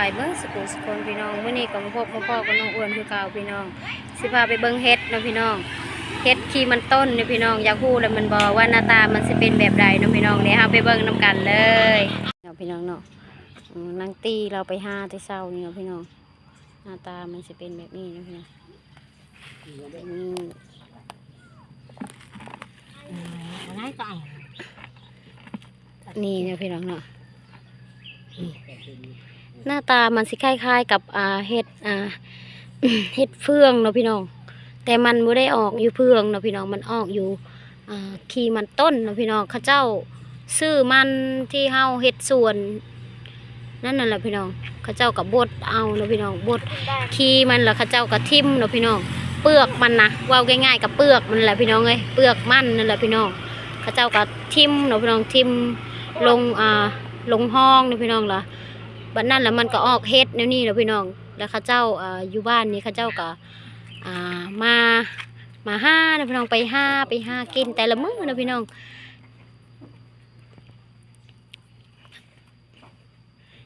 ายเบิ่งสกุลสกุลพี่น้องมื้อนี้ก็มาพบมาพ่อกับน้องอ้วนคือเก่าพี่น้อง สิพาไปเบิ่งเฮ็ดนะพี่น้องเฮ็ดที่มันต้นเนี่ยพี่น้องอยากฮู้แล้วมันบอกว่าหน้าตามันสิเป็นแบบใดนะพี่น้องเดี๋ยวเฮาไปเบิ่งนํกันเลยเนาะพี่น้องเนาะนางตีเราไปหาแต่เช้านี่เนาะพี่น้อง หน้าตามันสิเป็นแบบนี้นะพี่น้องอืมอะไรก็ไอ้นี่นะพี่น้องเนาะนี่ หน้าตามันสิคล้ายๆกับอ่าเห็ดอ่าเห็ดเฟืองเนาะพี่น้อง แต่มันไม่ได้ออกอยู่เฟืองเนาะพี่น้องมันออกอยู่ขีมันต้นเนาะพี่น้องเข้าเจ้าซื้อมันที่เฮาเห็ดสวนนั่นน่ะแหละพี่น้องเข้าเจ้ากับบดเอาเนาะพี่น้องบดขีมันแล้วเข้าเจ้ากับทิมเนาะพี่น้องเปลือกมันนะว่าง่ายๆกับเปลือกมันแหละพี่น้องเอ้ยเปลือกมันนั่นแหละพี่น้องเข้าเจ้ากับทิมเนาะพี่น้องทิมลงอ่าลงห้องเนี่พี่น้องล่ะ บัดนั้นแล้วมันก็ออกเฮ็ดแนวนี้แล้วพี่น้อง แล้วข้าเจ้าออยู่บ้านนี้ข้าเจ้าก็ามามาห้านะพี่น้องไปห้าไปห้ากินแต่ละมื้อนะพี่น้อง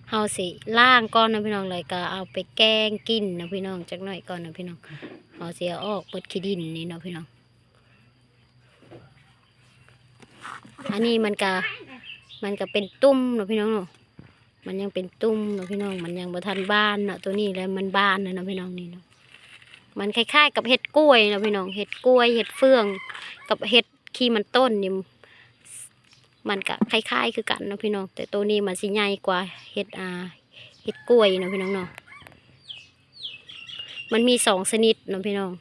เฮาสิล่างก่อนนะพี่น้องเลยก็เอาไปแกงกินนะพี่น้องจักหน่อยก่อนนะพี่น้องเฮาสิเอออกเปิดขี้ดินนี่เนาะพี่น้อง อันนี้มันก็มันก็เป็นตุ้มเนาะพี่น้องเนาะ มันยังเป็นตุ้มเนาะพี่น้อง มันยังบ่ทันบานเนาะตัวนี้แล้วมันบานนะเนาะพี่น้องนี่เนาะ มันคล้ายๆ กับเห็ดกล้วยเนาะพี่น้อง เห็ดกล้วย เห็ดเฟือง กับเห็ดขี้มันต้นนี่มันก็คล้ายๆ คือกันเนาะพี่น้อง แต่ตัวนี้มันสิใหญ่กว่าเห็ดอ่า เห็ดกล้วยเนาะพี่น้องเนาะ มันมีสองชนิดเนาะพี่น้อง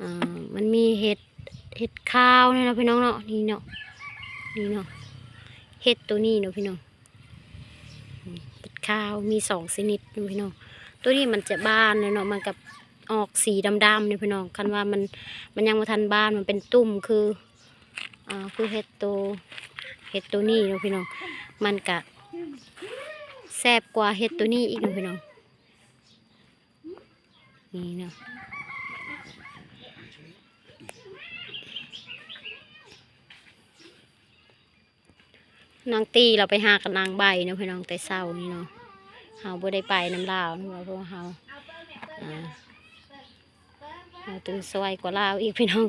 อ่า มันมีเห็ดเห็ดข้าวเนี่ยเนาะพี่น้องเนาะ นี่เนาะ นี่เนาะ เห็ดตัวนี้เนาะพี่น้อง ข้าวมีสองชนิดนะพี่น้องตัวนี้มันจะบานเลยเนาะมันกับออกสีดำๆเนี่ยพี่น้องคันว่ามันมันยังมาทันบานมันเป็นตุ่มคืออ่าคือเห็ดตัวเห็ดตัวนี้เนาะพี่น้องมันกะแซ่บกว่าเห็ดตัวนี้อีกเนาะพี่น้องนี่เนาะ นางตีเราไปหากับนางใบเนาะพี่น้องแต่เศร้านี่เนาะเฮาบ่ได้ไปน้ำลาวนาะเพราะว่าเฮาอ่าเฮาตื่นสวยกว่าลาวอีกพี่น้อง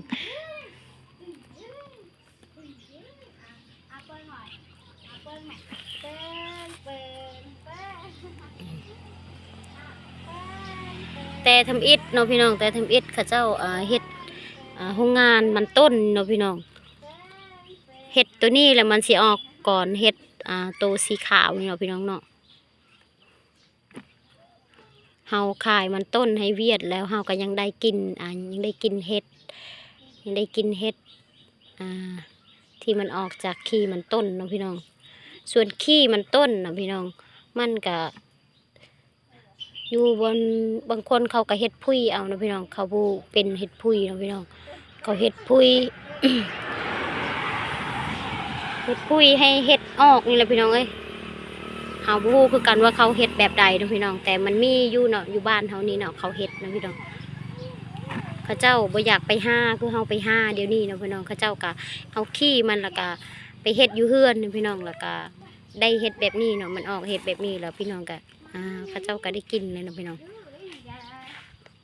แต่ทำอิฐเนาะพี่น้อง แต่ทำอิฐเขาเจ้าอ่าเฮ็ดอ่าโรงงานมันต้นเนาะพี่น้องเห็ดตัวนี้แหละมันสิออก ก่อนเห็ดอ่าตัวสีขาวนี่เนาะพี่น้องเนาะเฮาขายมันต้นให้เวียดแล้วเฮาก็ยังได้กินอ่ายังได้กินเห็ดยังได้กินเห็ดอ่าที่มันออกจากขี้มันต้นเนาะพี่น้อง ส่วนขี้มันต้นนะพี่น้อง มันก็อยู่บนบางคนเขาก็เห็ดพุยเอานะพี่น้องเขาบูเป็นเห็ดพุยนะพี่น้องเขาเห็ดพุย เฮ็ดปุ้ยให้เฮ็ดออกนี่แหละพี่น้องเอ้ยเฮาบ่ฮู้คือกันว่าเขาเฮ็ดแบบใดเนาะพี่น้อง แต่มันมีอยู่เนาะอยู่บ้านเฮานี่เนาะเขาเฮ็ดนะพี่น้องเขาเจ้าบ่อยากไปห้าคือเฮาไปห้าเดี๋ยวนี้เนาะพี่น้องเขาเจ้าก็เอาขี้มันแล้วก็ไปเฮ็ดอยู่เฮือนนะพี่น้องแล้วก็ได้เฮ็ดแบบนี้เนาะมันออกเฮ็ดแบบนี้แล้วพี่น้องก็อ่าเขาเจ้าก็ได้กินเลยเนาะพี่น้อง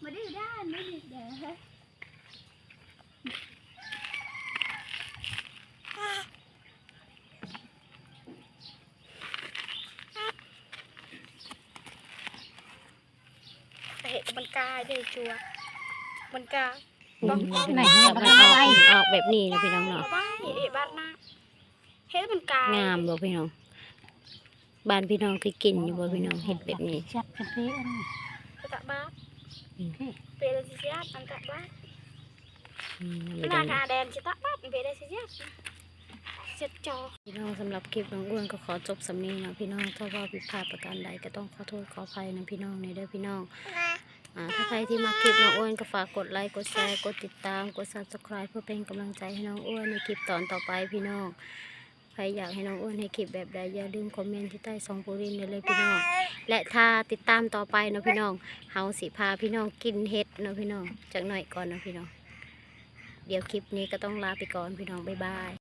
มาดื้อด้านไม่ดื้อเด้อ แต่เห็ด มันกายได้จัวมันกาไหนอเนี่อยกมันอะไรออกแบบนี้นะพี่น้องเนาะเอาไว้เห็ดบ้านหน้าเห็ดมันกายงามบ่พี่น้องบ้านพี่น้องที่กินอยู่บ่พี่น้องเฮ็ดแบบนี้ชัดกันเพื่อนไปตะบ้านอืมเปรย์สิเสียอันตะบ้านอืมเวลาทาแดนสิตะบ้านเปรย์สิเสียเสียจอพี่น้องสำหรับคลิปน้องอ้วนก็ขอจบสำนีนะพี่น้องถ้าว่าผิดพลาดประการใดก็ต้องขอโทษขออภัยนะพี่น้องในเด้อพี่น้องอ่า ถ้าใครที่มาคลิปน้องอ้วนก็ฝากกดไลค์กดแชร์กดติดตามกด subscribe เพื่อเป็นกำลังใจให้น้องอ้วนในคลิปตอนต่อไปพี่น้องใครอยากให้น้องอ้วนให้คลิปแบบใดอย่าลืมคอมเมนต์ที่ใต้ซองปูรินเลยพี่น้องและถ้าติดตามต่อไปนะพี่น้องเฮาสิพาพี่น้องกินเห็ดนะพี่น้องจากหน่อยก่อนนะพี่น้องเดี๋ยวคลิปนี้ก็ต้องลาไปก่อนพี่น้องบ๊ายบาย